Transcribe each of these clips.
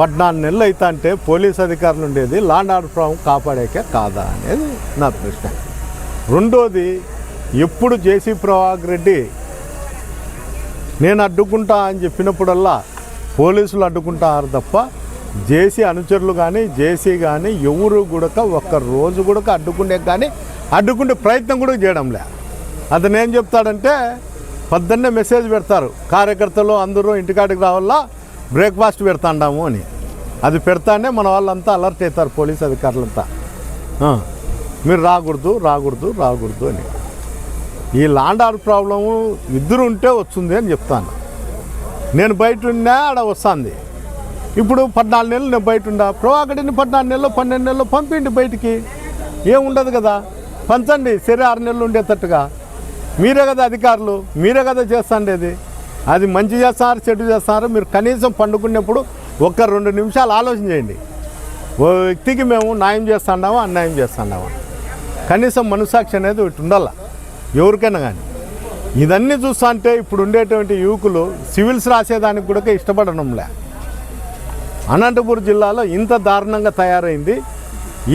పద్నాలుగు నెలలు అవుతా అంటే పోలీస్ అధికారులు ఉండేది లాండ్ ఆర్డర్ ప్రాబ్లం కాపాడాకే కాదా? అనేది నా ప్రశ్న. రెండోది ఎప్పుడు జేసీ ప్రభాకర్ రెడ్డి నేను అడ్డుకుంటా అని చెప్పినప్పుడల్లా పోలీసులు అడ్డుకుంటారు తప్ప జేసీ అనుచరులు కానీ జేసీ కానీ ఎవరు కూడా ఒక్క రోజు కూడా అడ్డుకుండే కానీ అడ్డుకునే ప్రయత్నం కూడా చేయడంలే అతను ఏం చెప్తాడంటే పొద్దున్నే మెసేజ్ పెడతారు కార్యకర్తలు అందరూ ఇంటికాడికి రావాలా బ్రేక్ఫాస్ట్ పెడతాండాము అని. అది పెడతానే మన వాళ్ళంతా అలర్ట్ అవుతారు పోలీస్ అధికారులంతా. మీరు రాకూడదు రాకూడదు రాకూడదు అని. ఈ లాండ్ ఆర్డర్ ప్రాబ్లము ఇద్దరు ఉంటే వస్తుంది అని చెప్తాను. నేను బయట ఉన్నా ఆడ వస్తుంది. ఇప్పుడు పద్నాలుగు నెలలు నేను బయట ఉండా ప్రోవాకడిని పద్నాలుగు నెలలు పన్నెండు నెలలు పంపిండి బయటికి. ఏముండదు కదా. పంచండి సరే ఆరు నెలలు ఉండేటట్టుగా. మీరే కదా అధికారులు మీరే కదా చేస్తాండేది. అది మంచి చేస్తారు చెడు చేస్తారు. మీరు కనీసం పండుకునేప్పుడు ఒక్క రెండు నిమిషాలు ఆలోచన చేయండి. ఓ వ్యక్తికి మేము న్యాయం చేస్తున్నామా అన్యాయం చేస్తున్నామా కనీసం మనసాక్షి అనేది ఒకటి ఉండాల? ఎవరికైనా కానీ. ఇదన్నీ చూస్తా అంటే ఇప్పుడు ఉండేటువంటి యువకులు సివిల్స్ రాసేదానికి కూడా ఇష్టపడడంలే అనంతపురం జిల్లాలో ఇంత దారుణంగా తయారైంది.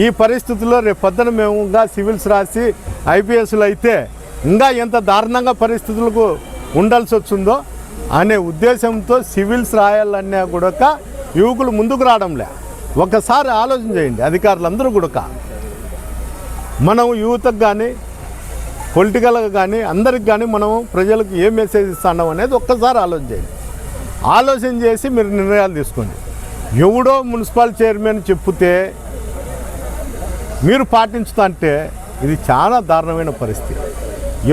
ఈ పరిస్థితుల్లో రేపు పొద్దున మేము ఇంకా సివిల్స్ రాసి ఐపీఎస్లు అయితే ఇంకా ఎంత దారుణంగా పరిస్థితులకు ఉండాల్సి వచ్చిందో అనే ఉద్దేశంతో సివిల్స్ రాయాలన్నా కూడా యువకులు ముందుకు రావడంలే. ఒకసారి ఆలోచన చేయండి అధికారులందరూ కూడా మనం యువతకు కానీ పొలిటికల్గా కానీ అందరికి కానీ మనం ప్రజలకు ఏ మెసేజ్ ఇస్తున్నాం అనేది ఒక్కసారి ఆలోచన చేయండి. ఆలోచన చేసి మీరు నిర్ణయాలు తీసుకోండి. ఎవడో మున్సిపల్ చైర్మన్ చెప్తే మీరు పాటించుతంటే ఇది చాలా దారుణమైన పరిస్థితి.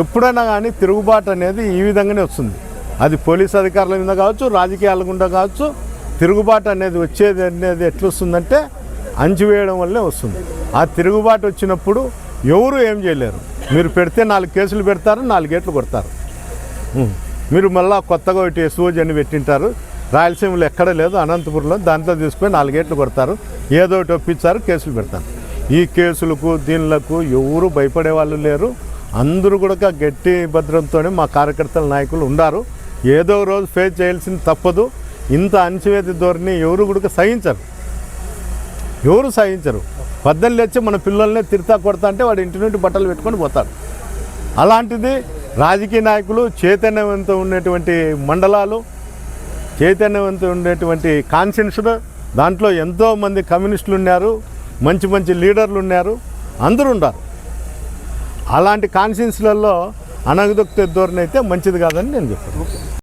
ఎప్పుడైనా కానీ తిరుగుబాటు అనేది ఈ విధంగానే వస్తుంది. అది పోలీస్ అధికారుల మీద కావచ్చు రాజకీయాల గుండా కావచ్చు తిరుగుబాటు అనేది వచ్చేది అనేది ఎట్లా వస్తుందంటే అంచివేయడం వల్లే వస్తుంది. ఆ తిరుగుబాటు వచ్చినప్పుడు ఎవరు ఏం చేయలేరు. మీరు పెడితే నాలుగు కేసులు పెడతారు నాలుగేట్లు కొడతారు. మీరు మళ్ళీ కొత్తగా ఒకటి ఎస్ఓజీ అని పెట్టింటారు. రాయలసీమలో ఎక్కడ లేదు అనంతపురంలో దాంట్లో తీసుకొని నాలుగేట్లు కొడతారు. ఏదో ఒకటి ఒప్పించారు కేసులు పెడతారు. ఈ కేసులకు దీనిలకు ఎవరు భయపడే వాళ్ళు లేరు. అందరూ కూడా గట్టి భద్రంతోనే మా కార్యకర్తల నాయకులు ఉన్నారు ఏదో రోజు ఫేస్ చేయాల్సింది తప్పదు. ఇంత అణచివేత ధోరణి ఎవరు కూడా సహించరు. ఎవరు సహించరు. పద్దెనిమిది వచ్చి మన పిల్లల్ని తిడతా కొడతా అంటే వాడు ఇంటి నుండి బట్టలు పెట్టుకొని పోతాడు. అలాంటిది రాజకీయ నాయకులు చైతన్యవంతం ఉండేటువంటి మండలాలు చైతన్యవంతం ఉండేటువంటి కాన్షియన్స్డ్ దాంట్లో ఎంతోమంది కమ్యూనిస్టులు ఉన్నారు మంచి మంచి లీడర్లు ఉన్నారు అందరూ ఉన్నారు. అలాంటి కాన్షియన్స్లలో అనగదొక్కే ధోరణి అయితే మంచిది కాదని నేను చెప్తాను